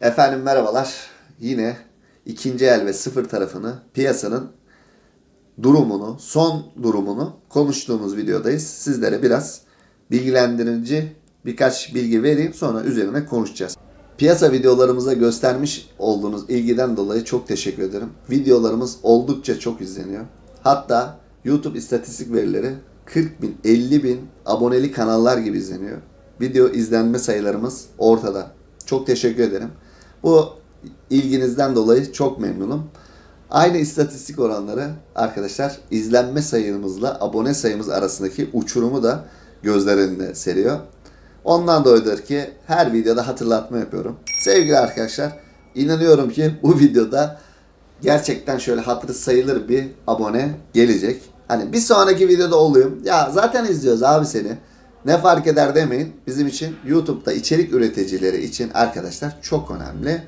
Efendim merhabalar. Yine ikinci el ve sıfır tarafını piyasanın durumunu, son durumunu konuştuğumuz videodayız. Sizlere biraz bilgilendirici birkaç bilgi vereyim sonra üzerine konuşacağız. Piyasa videolarımıza göstermiş olduğunuz ilgiden dolayı çok teşekkür ederim. Videolarımız oldukça çok izleniyor. Hatta YouTube istatistik verileri 40 bin, 50 bin aboneli kanallar gibi izleniyor. Video izlenme sayılarımız ortada. Çok teşekkür ederim. Bu ilginizden dolayı çok memnunum. Aynı istatistik oranları arkadaşlar izlenme sayımızla abone sayımız arasındaki uçurumu da gözler önüne seriyor. Ondan dolayıdır ki her videoda hatırlatma yapıyorum. Sevgili arkadaşlar inanıyorum ki bu videoda gerçekten şöyle hatırı sayılır bir abone gelecek. Hani bir sonraki videoda olayım. Ya zaten izliyoruz abi seni. Ne fark eder demeyin. Bizim için YouTube'da içerik üreticileri için arkadaşlar çok önemli.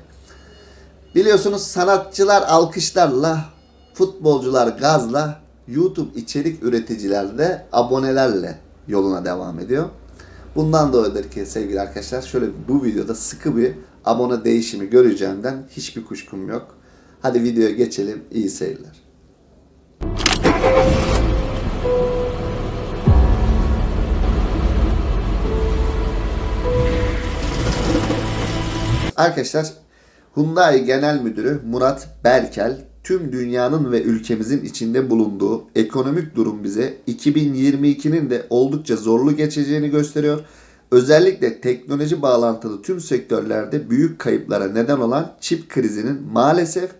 Biliyorsunuz sanatçılar alkışlarla, futbolcular gazla, YouTube içerik üreticiler de abonelerle yoluna devam ediyor. Bundan dolayıdır ki sevgili arkadaşlar şöyle bu videoda sıkı bir abone değişimi göreceğimden hiçbir kuşkum yok. Hadi videoya geçelim. İyi seyirler. Arkadaşlar Hyundai Genel Müdürü Murat Berkel tüm dünyanın ve ülkemizin içinde bulunduğu ekonomik durum bize 2022'nin de oldukça zorlu geçeceğini gösteriyor. Özellikle teknoloji bağlantılı tüm sektörlerde büyük kayıplara neden olan çip krizinin maalesef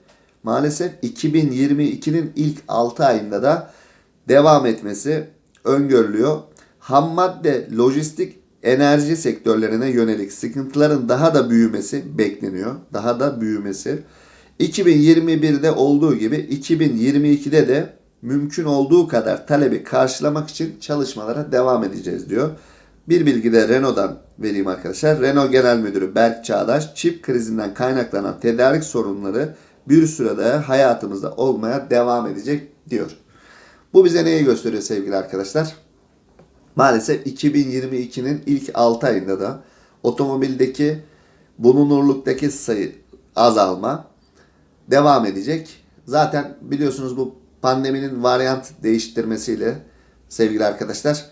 maalesef 2022'nin ilk 6 ayında da devam etmesi öngörülüyor. Ham madde, lojistik, enerji sektörlerine yönelik sıkıntıların daha da büyümesi bekleniyor. Daha da büyümesi. 2021'de olduğu gibi 2022'de de mümkün olduğu kadar talebi karşılamak için çalışmalara devam edeceğiz diyor. Bir bilgi de Renault'dan vereyim arkadaşlar. Renault Genel Müdürü Berk Çağdaş, çip krizinden kaynaklanan tedarik sorunları bir sürede hayatımızda olmaya devam edecek diyor. Bu bize neyi gösteriyor sevgili arkadaşlar? Maalesef 2022'nin ilk 6 ayında da otomobildeki bulunurluktaki sayı azalma devam edecek. Zaten biliyorsunuz bu pandeminin varyant değiştirmesiyle sevgili arkadaşlar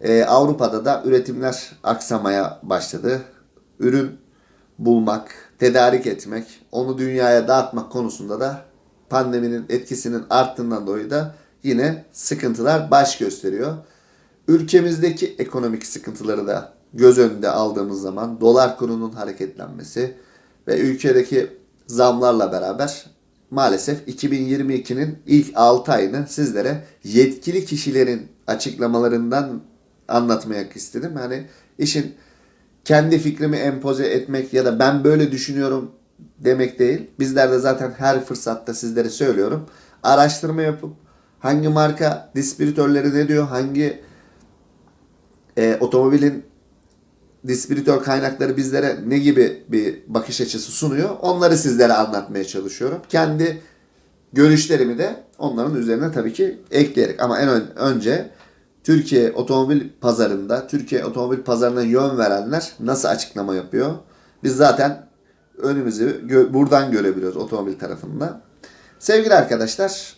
e, Avrupa'da da üretimler aksamaya başladı. Ürün bulmak, tedarik etmek, onu dünyaya dağıtmak konusunda da pandeminin etkisinin arttığından dolayı da yine sıkıntılar baş gösteriyor. Ülkemizdeki ekonomik sıkıntıları da göz önünde aldığımız zaman dolar kurunun hareketlenmesi ve ülkedeki zamlarla beraber maalesef 2022'nin ilk 6 ayını sizlere yetkili kişilerin açıklamalarından anlatmak istedim. Yani işin kendi fikrimi empoze etmek ya da ben böyle düşünüyorum demek değil. Bizler de zaten her fırsatta sizlere söylüyorum. Araştırma yapıp hangi marka distribütörleri ne diyor, hangi e, otomobilin distribütör kaynakları bizlere ne gibi bir bakış açısı sunuyor onları sizlere anlatmaya çalışıyorum. Kendi görüşlerimi de onların üzerine tabii ki ekleyerek ama en ön, önce Türkiye otomobil pazarında, Türkiye otomobil pazarına yön verenler nasıl açıklama yapıyor? Biz zaten önümüzü gö- buradan görebiliyoruz otomobil tarafında. Sevgili arkadaşlar,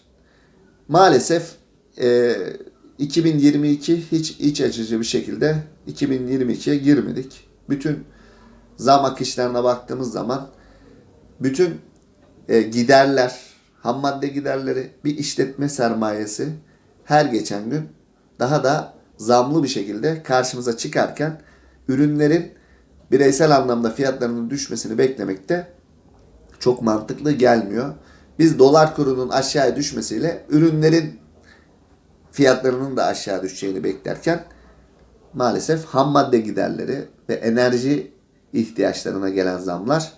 maalesef e, 2022 hiç iç açıcı bir şekilde 2022'ye girmedik. Bütün zam akışlarına baktığımız zaman bütün e, giderler, ham madde giderleri, bir işletme sermayesi her geçen gün daha da zamlı bir şekilde karşımıza çıkarken ürünlerin bireysel anlamda fiyatlarının düşmesini beklemekte çok mantıklı gelmiyor. Biz dolar kurunun aşağıya düşmesiyle ürünlerin fiyatlarının da aşağı düşeceğini beklerken maalesef ham madde giderleri ve enerji ihtiyaçlarına gelen zamlar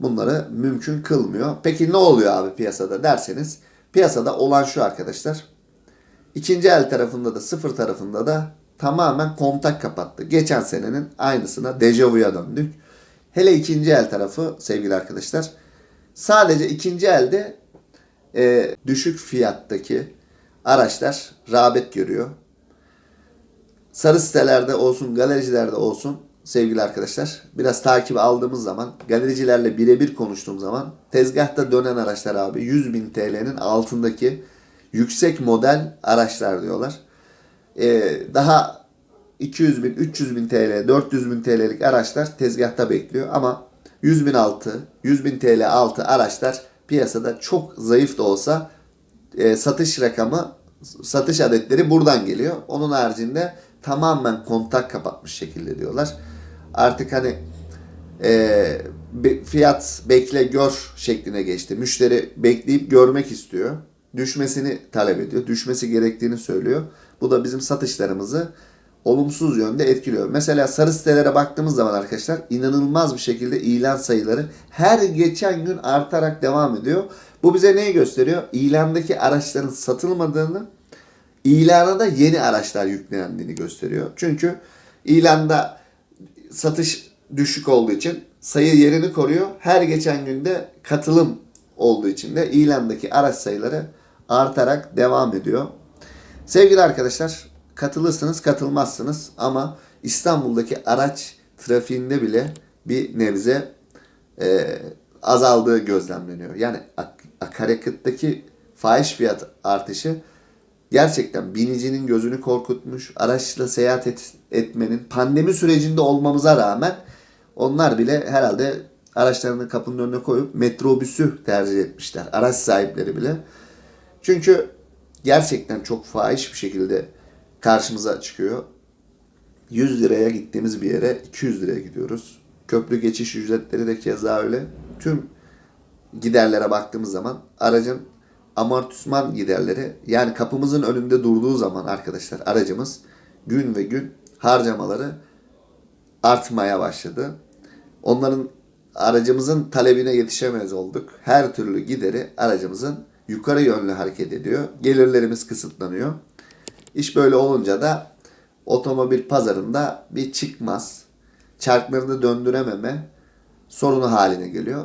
bunları mümkün kılmıyor. Peki ne oluyor abi piyasada derseniz piyasada olan şu arkadaşlar. İkinci el tarafında da sıfır tarafında da tamamen kontak kapattı. Geçen senenin aynısına dejavuya döndük. Hele ikinci el tarafı sevgili arkadaşlar sadece ikinci elde e, düşük fiyattaki araçlar rağbet görüyor. Sarı sitelerde olsun, galericilerde olsun sevgili arkadaşlar. Biraz takip aldığımız zaman, galericilerle birebir konuştuğum zaman tezgahta dönen araçlar abi 100 bin TL'nin altındaki yüksek model araçlar diyorlar. Ee, daha 200 bin, 300 bin TL, 400 bin TL'lik araçlar tezgahta bekliyor ama 100 bin altı, 100 bin TL altı araçlar piyasada çok zayıf da olsa e, satış rakamı, satış adetleri buradan geliyor. Onun haricinde tamamen kontak kapatmış şekilde diyorlar. Artık hani e, fiyat bekle gör şekline geçti. Müşteri bekleyip görmek istiyor. Düşmesini talep ediyor. Düşmesi gerektiğini söylüyor. Bu da bizim satışlarımızı olumsuz yönde etkiliyor. Mesela sarı sitelere baktığımız zaman arkadaşlar inanılmaz bir şekilde ilan sayıları her geçen gün artarak devam ediyor. Bu bize neyi gösteriyor? İlandaki araçların satılmadığını, ilana da yeni araçlar yüklendiğini gösteriyor. Çünkü ilanda satış düşük olduğu için sayı yerini koruyor. Her geçen günde katılım olduğu için de ilandaki araç sayıları artarak devam ediyor. Sevgili arkadaşlar katılırsınız katılmazsınız ama İstanbul'daki araç trafiğinde bile bir nebze e, azaldığı gözlemleniyor. Yani akaryakıttaki fahiş fiyat artışı gerçekten binicinin gözünü korkutmuş. Araçla seyahat et- etmenin pandemi sürecinde olmamıza rağmen onlar bile herhalde araçlarını kapının önüne koyup metrobüsü tercih etmişler. Araç sahipleri bile. Çünkü gerçekten çok fahiş bir şekilde karşımıza çıkıyor. 100 liraya gittiğimiz bir yere 200 liraya gidiyoruz. Köprü geçiş ücretleri de keza öyle. Tüm giderlere baktığımız zaman aracın amortisman giderleri yani kapımızın önünde durduğu zaman arkadaşlar aracımız gün ve gün harcamaları artmaya başladı. Onların aracımızın talebine yetişemez olduk. Her türlü gideri aracımızın yukarı yönlü hareket ediyor. Gelirlerimiz kısıtlanıyor. İş böyle olunca da otomobil pazarında bir çıkmaz, çarklarını döndürememe sorunu haline geliyor.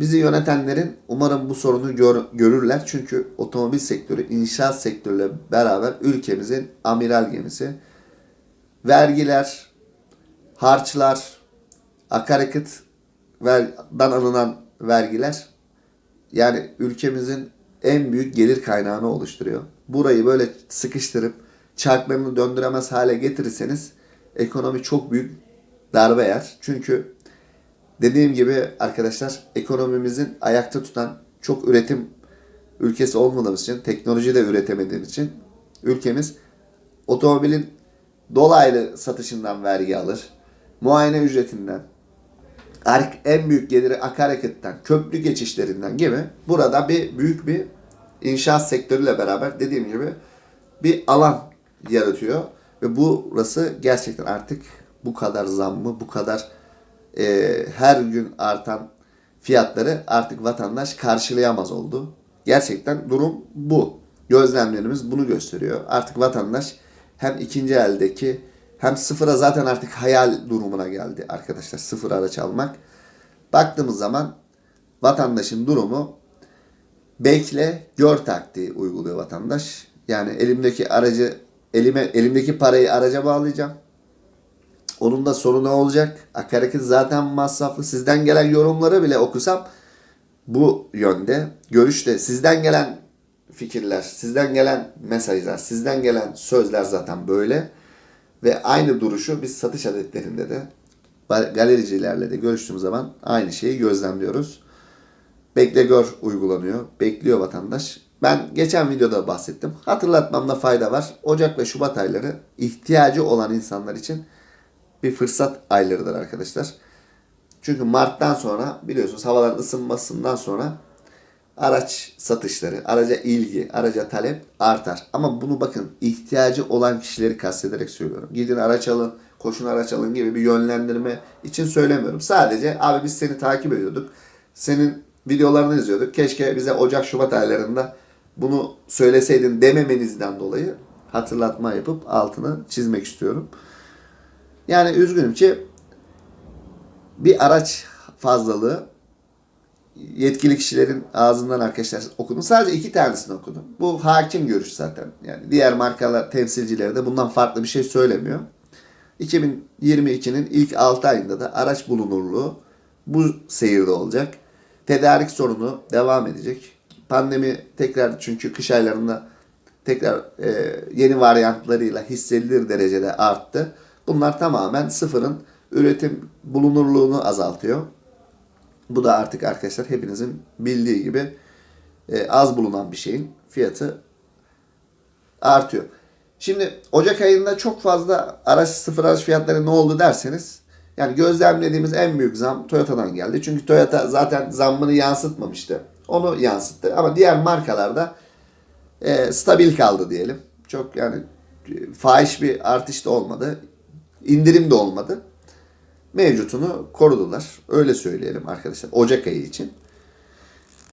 Bizi yönetenlerin umarım bu sorunu gör- görürler. Çünkü otomobil sektörü inşaat sektörüyle beraber ülkemizin amiral gemisi. Vergiler, harçlar, akaryakıtdan alınan vergiler yani ülkemizin en büyük gelir kaynağını oluşturuyor. Burayı böyle sıkıştırıp çarklarını döndüremez hale getirirseniz ekonomi çok büyük darbe yer. Çünkü dediğim gibi arkadaşlar ekonomimizin ayakta tutan çok üretim ülkesi olmadığımız için, teknoloji de üretemediğimiz için ülkemiz otomobilin dolaylı satışından vergi alır. Muayene ücretinden, ar- en büyük geliri akaryakıttan, köprü geçişlerinden gibi burada bir büyük bir inşaat sektörüyle beraber dediğim gibi bir alan yaratıyor ve burası gerçekten artık bu kadar zammı, bu kadar e, her gün artan fiyatları artık vatandaş karşılayamaz oldu. Gerçekten durum bu. Gözlemlerimiz bunu gösteriyor. Artık vatandaş hem ikinci eldeki hem sıfıra zaten artık hayal durumuna geldi arkadaşlar. Sıfır araç almak. Baktığımız zaman vatandaşın durumu bekle gör taktiği uyguluyor vatandaş. Yani elimdeki aracı elime elimdeki parayı araca bağlayacağım. Onun da sonu ne olacak? Akaryakıt zaten masraflı. Sizden gelen yorumları bile okusam bu yönde. Görüşte sizden gelen fikirler, sizden gelen mesajlar, sizden gelen sözler zaten böyle. Ve aynı duruşu biz satış adetlerinde de galericilerle de görüştüğümüz zaman aynı şeyi gözlemliyoruz. Bekle gör uygulanıyor. Bekliyor vatandaş. Ben geçen videoda bahsettim. Hatırlatmamda fayda var. Ocak ve Şubat ayları ihtiyacı olan insanlar için bir fırsat aylarıdır arkadaşlar. Çünkü Mart'tan sonra biliyorsunuz havaların ısınmasından sonra araç satışları, araca ilgi, araca talep artar. Ama bunu bakın ihtiyacı olan kişileri kastederek söylüyorum. Gidin araç alın, koşun araç alın gibi bir yönlendirme için söylemiyorum. Sadece abi biz seni takip ediyorduk. Senin videolarını izliyorduk. Keşke bize Ocak Şubat aylarında bunu söyleseydin dememenizden dolayı hatırlatma yapıp altını çizmek istiyorum. Yani üzgünüm ki bir araç fazlalığı yetkili kişilerin ağzından arkadaşlar okudum. Sadece iki tanesini okudum. Bu hakim görüş zaten. Yani diğer markalar temsilcileri de bundan farklı bir şey söylemiyor. 2022'nin ilk 6 ayında da araç bulunurluğu bu seyirde olacak. Tedarik sorunu devam edecek. Pandemi tekrar çünkü kış aylarında tekrar e, yeni varyantlarıyla hissedilir derecede arttı. Bunlar tamamen sıfırın üretim bulunurluğunu azaltıyor. Bu da artık arkadaşlar hepinizin bildiği gibi e, az bulunan bir şeyin fiyatı artıyor. Şimdi Ocak ayında çok fazla araç sıfır araç fiyatları ne oldu derseniz yani gözlemlediğimiz en büyük zam Toyota'dan geldi. Çünkü Toyota zaten zammını yansıtmamıştı. Onu yansıttı. Ama diğer markalarda e, stabil kaldı diyelim. Çok yani e, fahiş bir artış da olmadı. İndirim de olmadı. Mevcutunu korudular. Öyle söyleyelim arkadaşlar. Ocak ayı için.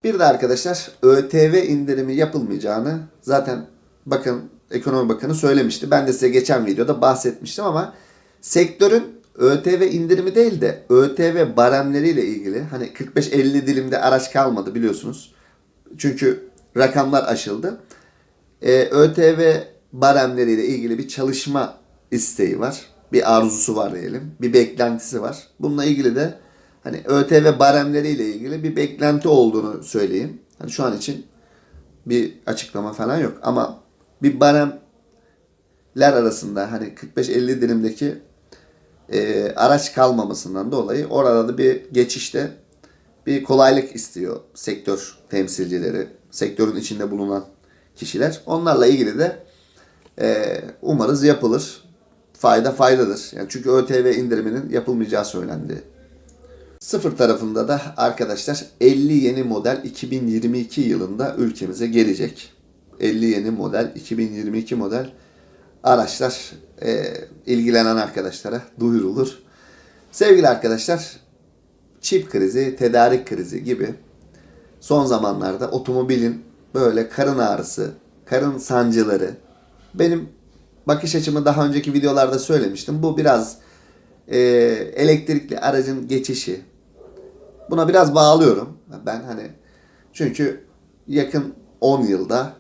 Bir de arkadaşlar ÖTV indirimi yapılmayacağını zaten bakın Ekonomi Bakanı söylemişti. Ben de size geçen videoda bahsetmiştim ama sektörün ÖTV indirimi değil de ÖTV baremleriyle ilgili hani 45-50 dilimde araç kalmadı biliyorsunuz. Çünkü rakamlar aşıldı. Ee, ÖTV baremleriyle ilgili bir çalışma isteği var. Bir arzusu var diyelim. Bir beklentisi var. Bununla ilgili de hani ÖTV baremleriyle ilgili bir beklenti olduğunu söyleyeyim. Hani şu an için bir açıklama falan yok ama bir baremler arasında hani 45-50 dilimdeki e, araç kalmamasından dolayı orada da bir geçişte bir kolaylık istiyor sektör temsilcileri, sektörün içinde bulunan kişiler. Onlarla ilgili de e, umarız yapılır. Fayda faydadır. Yani çünkü ÖTV indiriminin yapılmayacağı söylendi. Sıfır tarafında da arkadaşlar 50 yeni model 2022 yılında ülkemize gelecek. 50 yeni model 2022 model araçlar e, ilgilenen arkadaşlara duyurulur. Sevgili arkadaşlar çip krizi, tedarik krizi gibi son zamanlarda otomobilin böyle karın ağrısı, karın sancıları benim bakış açımı daha önceki videolarda söylemiştim. Bu biraz e, elektrikli aracın geçişi. Buna biraz bağlıyorum. Ben hani çünkü yakın 10 yılda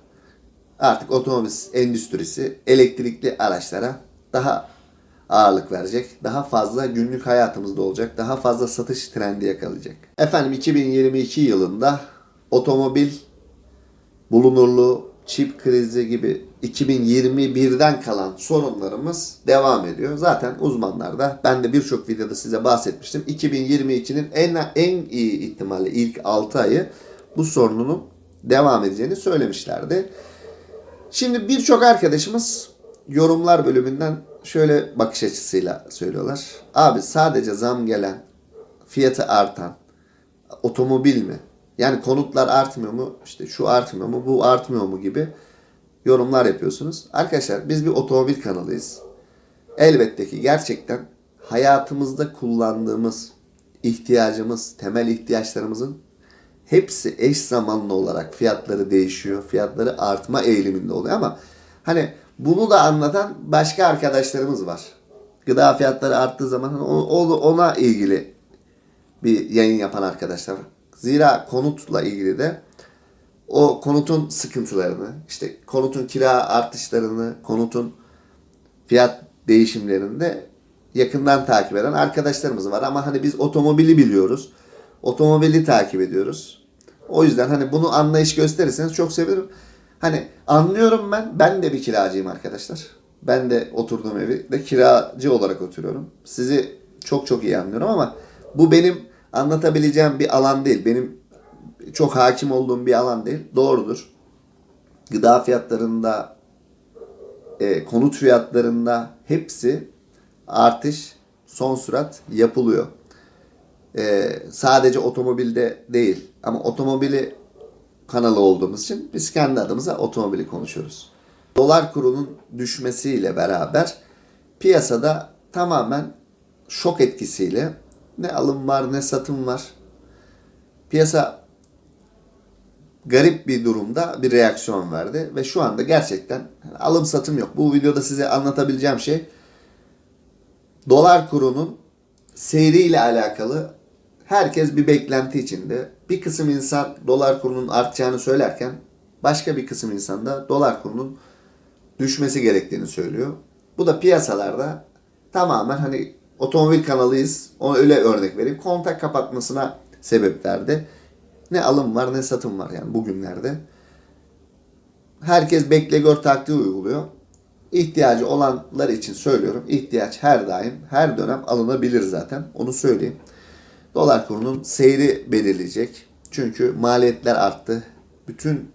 artık otomobil endüstrisi elektrikli araçlara daha ağırlık verecek. Daha fazla günlük hayatımızda olacak. Daha fazla satış trendi yakalayacak. Efendim 2022 yılında otomobil bulunurluğu, çip krizi gibi 2021'den kalan sorunlarımız devam ediyor. Zaten uzmanlar da ben de birçok videoda size bahsetmiştim. 2022'nin en en iyi ihtimalle ilk 6 ayı bu sorunun devam edeceğini söylemişlerdi. Şimdi birçok arkadaşımız yorumlar bölümünden şöyle bakış açısıyla söylüyorlar. Abi sadece zam gelen, fiyatı artan otomobil mi? Yani konutlar artmıyor mu? İşte şu artmıyor mu? Bu artmıyor mu gibi yorumlar yapıyorsunuz. Arkadaşlar biz bir otomobil kanalıyız. Elbette ki gerçekten hayatımızda kullandığımız ihtiyacımız, temel ihtiyaçlarımızın hepsi eş zamanlı olarak fiyatları değişiyor. Fiyatları artma eğiliminde oluyor ama hani bunu da anlatan başka arkadaşlarımız var. Gıda fiyatları arttığı zaman hani ona ilgili bir yayın yapan arkadaşlar var. Zira konutla ilgili de o konutun sıkıntılarını, işte konutun kira artışlarını, konutun fiyat değişimlerini de yakından takip eden arkadaşlarımız var. Ama hani biz otomobili biliyoruz. Otomobili takip ediyoruz. O yüzden hani bunu anlayış gösterirseniz çok sevinirim. Hani anlıyorum ben. Ben de bir kiracıyım arkadaşlar. Ben de oturduğum evi de kiracı olarak oturuyorum. Sizi çok çok iyi anlıyorum ama bu benim anlatabileceğim bir alan değil. Benim çok hakim olduğum bir alan değil. Doğrudur. Gıda fiyatlarında, e, konut fiyatlarında hepsi artış son sürat yapılıyor. E, sadece otomobilde değil ama otomobili kanalı olduğumuz için biz kendi adımıza otomobili konuşuyoruz. Dolar kurunun düşmesiyle beraber piyasada tamamen şok etkisiyle ne alım var ne satım var. Piyasa garip bir durumda bir reaksiyon verdi ve şu anda gerçekten alım satım yok. Bu videoda size anlatabileceğim şey dolar kurunun seyriyle alakalı herkes bir beklenti içinde. Bir kısım insan dolar kurunun artacağını söylerken başka bir kısım insan da dolar kurunun düşmesi gerektiğini söylüyor. Bu da piyasalarda tamamen hani otomobil kanalıyız. Ona öyle örnek vereyim. Kontak kapatmasına sebep verdi. Ne alım var ne satım var yani bugünlerde. Herkes bekle gör taktiği uyguluyor. İhtiyacı olanlar için söylüyorum. İhtiyaç her daim, her dönem alınabilir zaten. Onu söyleyeyim. Dolar kurunun seyri belirleyecek. Çünkü maliyetler arttı. Bütün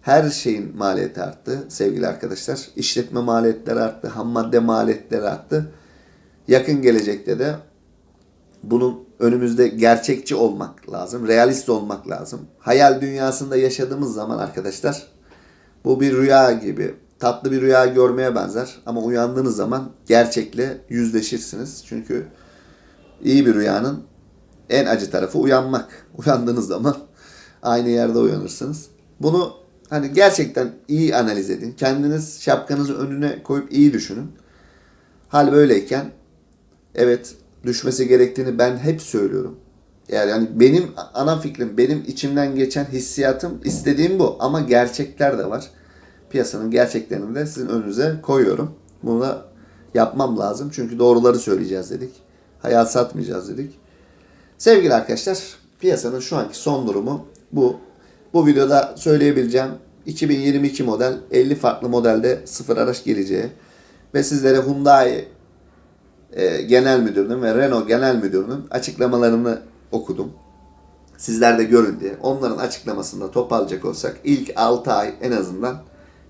her şeyin maliyeti arttı sevgili arkadaşlar. İşletme maliyetleri arttı, ham madde maliyetleri arttı. Yakın gelecekte de bunun önümüzde gerçekçi olmak lazım, realist olmak lazım. Hayal dünyasında yaşadığımız zaman arkadaşlar bu bir rüya gibi, tatlı bir rüya görmeye benzer ama uyandığınız zaman gerçekle yüzleşirsiniz. Çünkü iyi bir rüyanın en acı tarafı uyanmak. Uyandığınız zaman aynı yerde uyanırsınız. Bunu hani gerçekten iyi analiz edin. Kendiniz şapkanızı önüne koyup iyi düşünün. Hal böyleyken evet düşmesi gerektiğini ben hep söylüyorum. Yani, yani benim ana fikrim, benim içimden geçen hissiyatım, istediğim bu. Ama gerçekler de var. Piyasanın gerçeklerini de sizin önünüze koyuyorum. Bunu da yapmam lazım. Çünkü doğruları söyleyeceğiz dedik. Hayal satmayacağız dedik. Sevgili arkadaşlar, piyasanın şu anki son durumu bu. Bu videoda söyleyebileceğim 2022 model 50 farklı modelde sıfır araç geleceği ve sizlere Hyundai e, Genel Müdürü'nün ve Renault Genel Müdürü'nün açıklamalarını okudum. Sizler de görün diye. Onların açıklamasında toparlayacak olsak ilk 6 ay en azından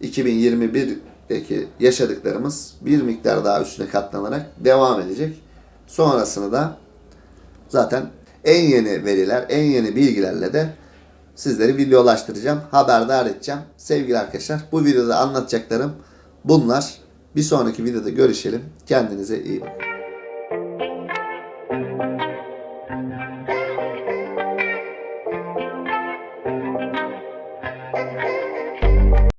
2021'deki yaşadıklarımız bir miktar daha üstüne katlanarak devam edecek. Sonrasını da zaten en yeni veriler, en yeni bilgilerle de sizleri videolaştıracağım, haberdar edeceğim. Sevgili arkadaşlar bu videoda anlatacaklarım bunlar. Bir sonraki videoda görüşelim. Kendinize iyi bakın.